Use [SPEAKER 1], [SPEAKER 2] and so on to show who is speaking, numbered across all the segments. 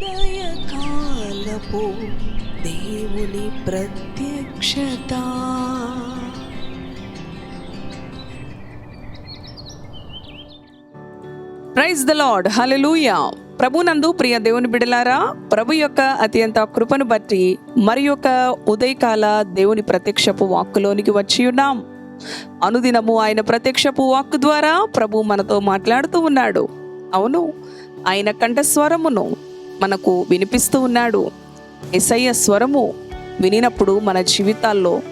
[SPEAKER 1] ఉదయకాలపు దేవుని ప్రత్యక్షత.
[SPEAKER 2] ప్రైజ్ ద లార్డ్ హల్లెలూయా ప్రభునందు ప్రియ దేవుని బిడలారా ప్రభు యొక్క అత్యంత కృపను బట్టి మరి యొక్క ఉదయకాల దేవుని ప్రత్యక్షపు వాక్కులోనికి వచ్చి ఉన్నాం. అనుదినము ఆయన ప్రత్యక్షపు వాక్కు ద్వారా ప్రభు మనతో మాట్లాడుతూ ఉన్నాడు. అవును ఆయన కంఠస్వరమును మనకు వినిపిస్తూ ఉన్నాడు. ఎసయ్య స్వరము వినినప్పుడు మన జీవితాల్లో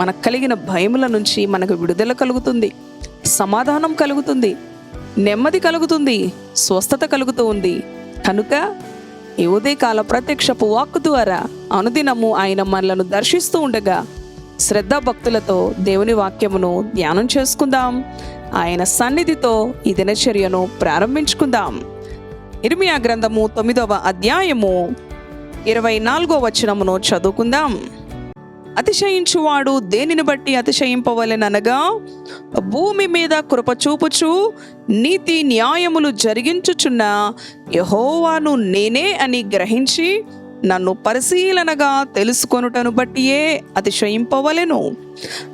[SPEAKER 2] మనకు కలిగిన భయముల నుంచి మనకు విడుదల కలుగుతుంది. సమాధానం కలుగుతుంది. నెమ్మది కలుగుతుంది. స్వస్థత కలుగుతూ ఉంది. కనుక ఈ ఉదయకాల ప్రత్యక్షపు వాక్ ద్వారా అనుదినము ఆయన మనలను దర్శిస్తూ ఉండగా శ్రద్ధ భక్తులతో దేవుని వాక్యమును ధ్యానం చేసుకుందాం. ఆయన సన్నిధితో ఈ దినచర్యను ప్రారంభించుకుందాం. ఇర్మియా గ్రంథము తొమ్మిదవ అధ్యాయము ఇరవై నాలుగో వచనమును చదువుకుందాం. అతిశయించువాడు దేనిని బట్టి అతిశయింపవలెననగా భూమి మీద కృప చూపుచు నీతి న్యాయములు జరిగించుచున్న యహోవాను నేనే అని గ్రహించి నన్ను పరిశీలనగా తెలుసుకొనుటను బట్టియే అతిశయింపవలెను.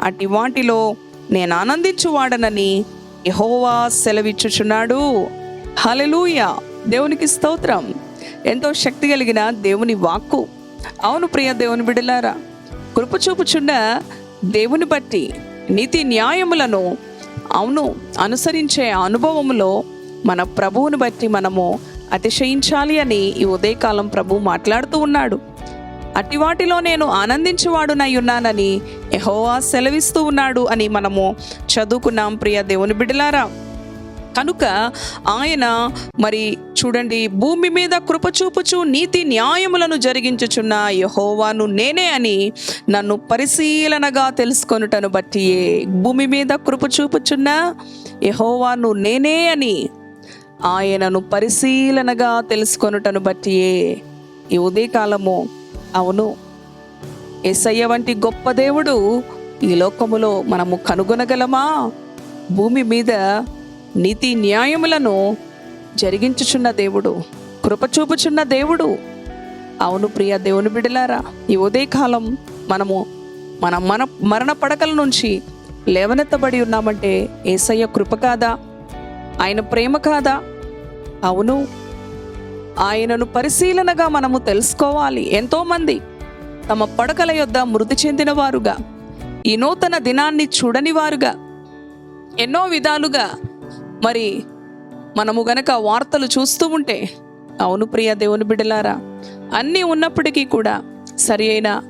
[SPEAKER 2] అటి వాటిలో నేను ఆనందించువాడనని యహోవా సెలవిచ్చుచున్నాడు. హలెలూయ దేవునికి స్తోత్రం. ఎంతో శక్తి కలిగిన దేవుని వాక్కు. అవును ప్రియ దేవుని బిడలారా కృప చూపుచున్న దేవుని బట్టి నీతి న్యాయములను అవును అనుసరించే అనుభవములో మన ప్రభువుని బట్టి మనము అతిశయించాలి అని ఈ ఉదయకాలం ప్రభు మాట్లాడుతూ ఉన్నాడు. అటివాటిలో నేను ఆనందించేవాడునై ఉన్నానని ఎహోవా సెలవిస్తూ ఉన్నాడు అని మనము చదువుకున్నాం ప్రియ దేవుని బిడలారా కనుక ఆయన మరి చూడండి భూమి మీద కృప చూపుచు నీతి న్యాయములను జరిగించుచున్న యహోవాను నేనే అని నన్ను పరిశీలనగా తెలుసుకొనుటను బట్టియే. భూమి మీద కృప చూపుచున్న యహోవాను నేనే అని ఆయనను పరిశీలనగా తెలుసుకొనుటను బట్టియే. ఈ ఉదయకాలము అవును ఎస్ఐ వంటి గొప్ప దేవుడు ఈ లోకములో మనము కనుగొనగలమా? భూమి మీద నీతి న్యాయములను జరిగించుచున్న దేవుడు కృప చూపుచున్న దేవుడు. అవును ప్రియ దేవుని బిడలారా ఈ ఉదయకాలం మనము మన మన మరణ పడకల నుంచి లేవనెత్తబడి ఉన్నామంటే ఏసయ్య కృప కాదా? ఆయన ప్రేమ కాదా? అవును. ఆయనను పరిశీలనగా మనము తెలుసుకోవాలి. ఎంతోమంది తమ పడకల యొద్ద మృతి చెందినవారుగా ఈ నూతన దినాన్ని చూడని వారుగా ఎన్నో విధాలుగా మరి మనము గనక వార్తలు చూస్తూ ఉంటే అవును ప్రియ దేవుని బిడ్డలారా అన్నీ ఉన్నప్పటికీ కూడా సరి అయిన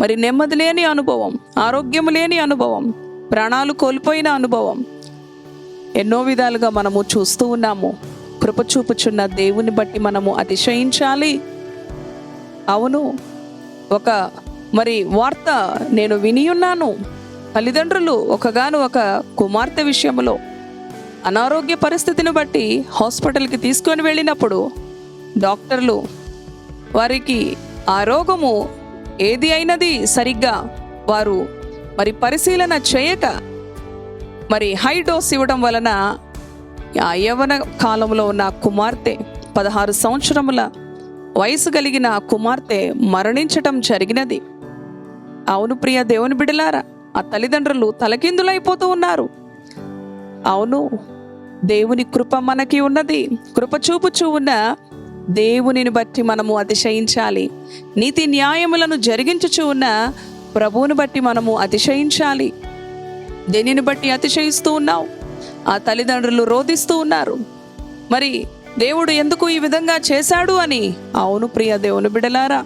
[SPEAKER 2] మరి నెమ్మది లేని అనుభవం ఆరోగ్యం లేని అనుభవం ప్రాణాలు కోల్పోయిన అనుభవం ఎన్నో విధాలుగా మనము చూస్తూ ఉన్నాము. కృప చూపుచున్న దేవుని బట్టి మనము అతిశయించాలి. అవును ఒక మరి వార్త నేను విని ఉన్నాను. తల్లిదండ్రులు ఒకగాను ఒక కుమార్తె విషయంలో అనారోగ్య పరిస్థితిని బట్టి హాస్పిటల్కి తీసుకొని వెళ్ళినప్పుడు డాక్టర్లు వారికి ఆ రోగము ఏది అయినది సరిగ్గా? వారు మరి పరిశీలన చేయక మరి హై డోస్ ఇవ్వడం వలన ఆ యవన కాలంలో ఉన్న కుమార్తె పదహారు సంవత్సరముల వయసు కలిగిన కుమార్తె మరణించటం జరిగినది. అవును ప్రియ దేవుని బిడలారా ఆ తల్లిదండ్రులు తలకిందులైపోతూ ఉన్నారు. అవును దేవుని కృప మనకి ఉన్నది. కృప చూపుచూ ఉన్న దేవునిని బట్టి మనము అతిశయించాలి. నీతి న్యాయములను జరిగించుచూ ఉన్న ప్రభువుని బట్టి మనము అతిశయించాలి. దేనిని బట్టి అతిశయిస్తూ ఉన్నావు? ఆ తల్లిదండ్రులు రోధిస్తూ ఉన్నారు. మరి దేవుడు ఎందుకు ఈ విధంగా చేశాడు అని? అవును ప్రియ దేవుని బిడలారా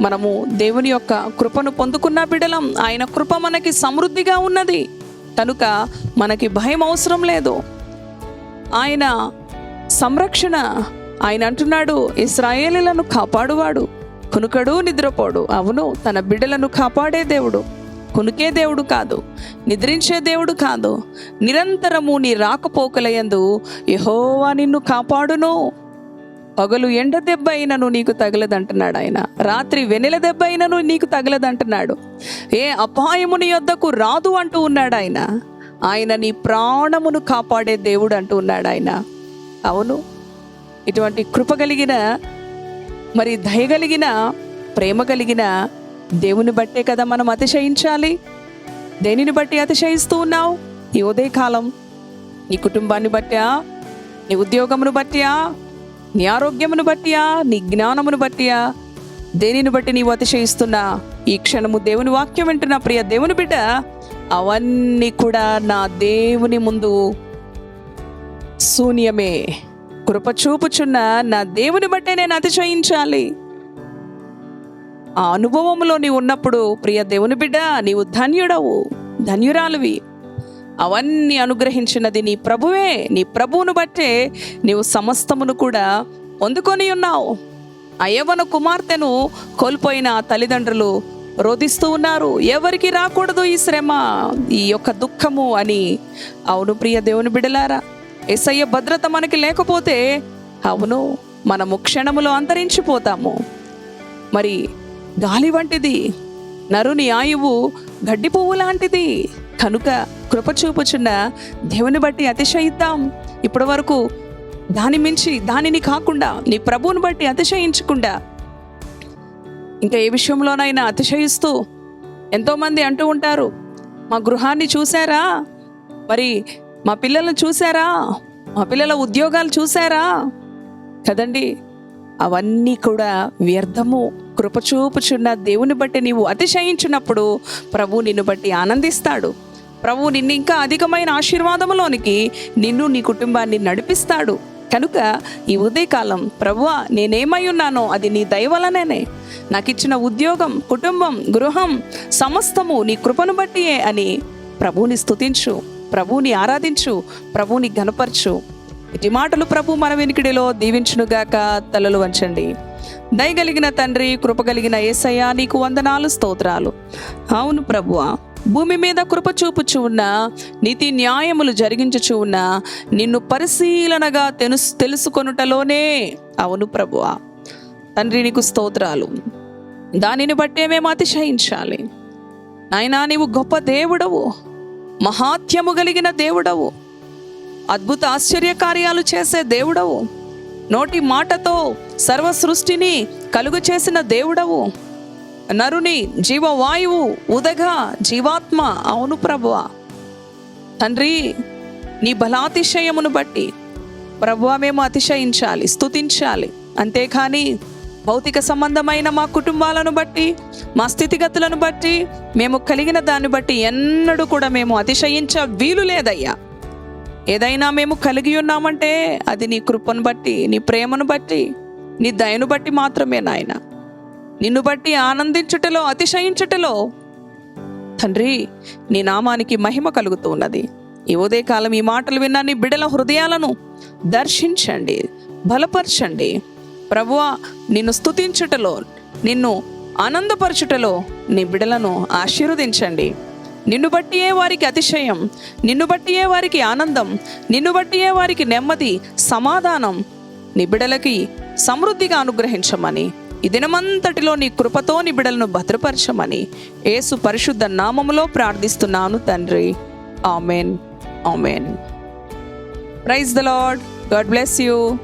[SPEAKER 2] మనము దేవుని యొక్క కృపను పొందుకున్న బిడలం. ఆయన కృప మనకి సమృద్ధిగా ఉన్నది. కనుక మనకి భయం అవసరం లేదు. ఆయన సంరక్షణ. ఆయన అంటున్నాడు ఇస్రాయేలీలను కాపాడువాడు. కునుకడు నిద్రపోడు. అవును తన బిడ్డలను కాపాడే దేవుడు. కునుకే దేవుడు కాదు నిద్రించే దేవుడు కాదు. నిరంతరము నీ రాకపోకలయందు యహోవా నిన్ను కాపాడును. పగలు ఎండ దెబ్బ అయినను నీకు తగలదంటున్నాడు ఆయన. రాత్రి వెన్నెల దెబ్బ అయినను నీకు తగలదంటున్నాడు. ఏ అపాయము నీ యొద్దకు రాదు అంటూ ఉన్నాడు ఆయన. ఆయన నీ ప్రాణమును కాపాడే దేవుడు అంటూ ఉన్నాడు ఆయన. అవును. ఇటువంటి కృప కలిగిన మరి దయగలిగిన ప్రేమ కలిగిన దేవుని బట్టే కదా మనం అతిశయించాలి. దేనిని బట్టి అతిశయిస్తూ ఉన్నావు? ఈ ఉదయకాలం నీ కుటుంబాన్ని బట్టా నీ ఉద్యోగమును బట్టియా? నీ ఆరోగ్యమును బట్టియా? నీ జ్ఞానమును బట్టియా? దేనిని బట్టి నీవు అతిశయిస్తున్నా? ఈ క్షణము దేవుని వాక్యం వింటున్నా ప్రియ దేవుని బిడ్డ. అవన్నీ కూడా నా దేవుని ముందు శూన్యమే. కృప చూపుచున్న నా దేవుని బట్టే నేను అతిశయించాలి. ఆ అనుభవంలో నీవు ఉన్నప్పుడు ప్రియ దేవుని బిడ్డ నీవు ధన్యుడవు ధన్యురాలువి. అవన్నీ అనుగ్రహించినది నీ ప్రభువే. నీ ప్రభువును బట్టే నీవు సమస్తమును కూడా పొందుకొని ఉన్నావు. అయవన కుమార్తెను కోల్పోయిన తల్లిదండ్రులు రోధిస్తూ ఉన్నారు. ఎవరికి రాకూడదు ఈ శ్రమ? ఈ యొక్క దుఃఖము అని. అవును ప్రియ దేవుని బిడలారా ఎస్ఐ భద్రత మనకి లేకపోతే అవును మనము క్షణములో అంతరించిపోతాము. మరి గాలి వంటిది నరుని ఆయువు గడ్డి పువ్వు లాంటిది. కనుక కృప చూపుచున్న దేవుని బట్టి అతిశయిద్దాం. ఇప్పటి వరకు దాని మించి దానిని కాకుండా నీ ప్రభువుని బట్టి అతిశయించకుండా ఇంకా ఏ విషయంలోనైనా అతిశయిస్తూ ఎంతోమంది అంటూ ఉంటారు మా గృహాన్ని చూసారా మరి మా పిల్లలను చూసారా మా పిల్లల ఉద్యోగాలు చూసారా కదండి అవన్నీ కూడా వ్యర్థము. కృపచూపుచున్న దేవుని బట్టి నీవు అతిశయించినప్పుడు ప్రభు నిన్ను బట్టి ఆనందిస్తాడు. ప్రభు నిన్ను ఇంకా అధికమైన ఆశీర్వాదములోనికి నిన్ను నీ కుటుంబాన్ని నడిపిస్తాడు. కనుక ఈ ఉదయకాలం ప్రభువా నేనేమై ఉన్నానో అది నీ దయవలనే నాకు ఇచ్చిన ఉద్యోగం కుటుంబం గృహం సమస్తము నీ కృపను బట్టియే అని ప్రభువుని స్తుతించు ప్రభువుని ఆరాధించు ప్రభువుని గనపరచు ఇటు మాటలు ప్రభు మన వెనుకడిలో దీవించునుగాక తలలు వంచండి. దయగలిగిన తండ్రి కృపగలిగిన ఏసయ్య నీకు వందనాలు స్తోత్రాలు. అవును ప్రభువా భూమి మీద కృప చూపుచు ఉన్న నీతి న్యాయములు జరిగించుచు ఉన్న నిన్ను పరిశీలనగా తెలుసు తెలుసుకొనుటలోనే. అవును ప్రభువా తండ్రి నీకు స్తోత్రాలు. దానిని బట్టే మేము అతిశయించాలి. నాయనా నీవు గొప్ప దేవుడవు మహాత్యము కలిగిన దేవుడవు అద్భుత ఆశ్చర్య కార్యాలు చేసే దేవుడవు నోటి మాటతో సర్వ సృష్టిని కలుగు చేసిన దేవుడవు. నరుని జీవవాయువు ఉదగా జీవాత్మ. అవును ప్రభువ. తండ్రి నీ బలాతిశయమును బట్టి ప్రభువ మేము అతిశయించాలి స్తుతించాలి. అంతేకాని భౌతిక సంబంధమైన మా కుటుంబాలను బట్టి మా స్థితిగతులను బట్టి మేము కలిగిన దాన్ని బట్టి ఎన్నడూ కూడా మేము అతిశయించ వీలు లేదయ్యా. ఏదైనా మేము కలిగి ఉన్నామంటే అది నీ కృపను బట్టి నీ ప్రేమను బట్టి నీ దయను బట్టి మాత్రమే నాయన. నిన్ను బట్టి ఆనందించుటలో అతిశయించుటలో. తండ్రి నీ నామానికి మహిమ కలుగుతూ ఉన్నది ఈ ఉదయకాలం ఈ మాటలు విన్న నీ బిడల హృదయాలను దర్శించండి బలపరచండి. ప్రభువా నిన్ను స్తుతించుటలో నిన్ను ఆనందపరచుటలో నీ బిడలను ఆశీర్వదించండి. నిన్ను బట్టియే వారికి అతిశయం నిన్ను బట్టియే వారికి ఆనందం నిన్ను బట్టియే వారికి నెమ్మది సమాధానం. నీ బిడలకి సమృద్ధిగా అనుగ్రహించమని ఈ దినమంతటిలో నీ కృపతో నీ బిడలను భద్రపరచమని యేసు పరిశుద్ధ నామములో ప్రార్థిస్తున్నాను తండ్రి. Amen. Amen. Praise the Lord God bless you.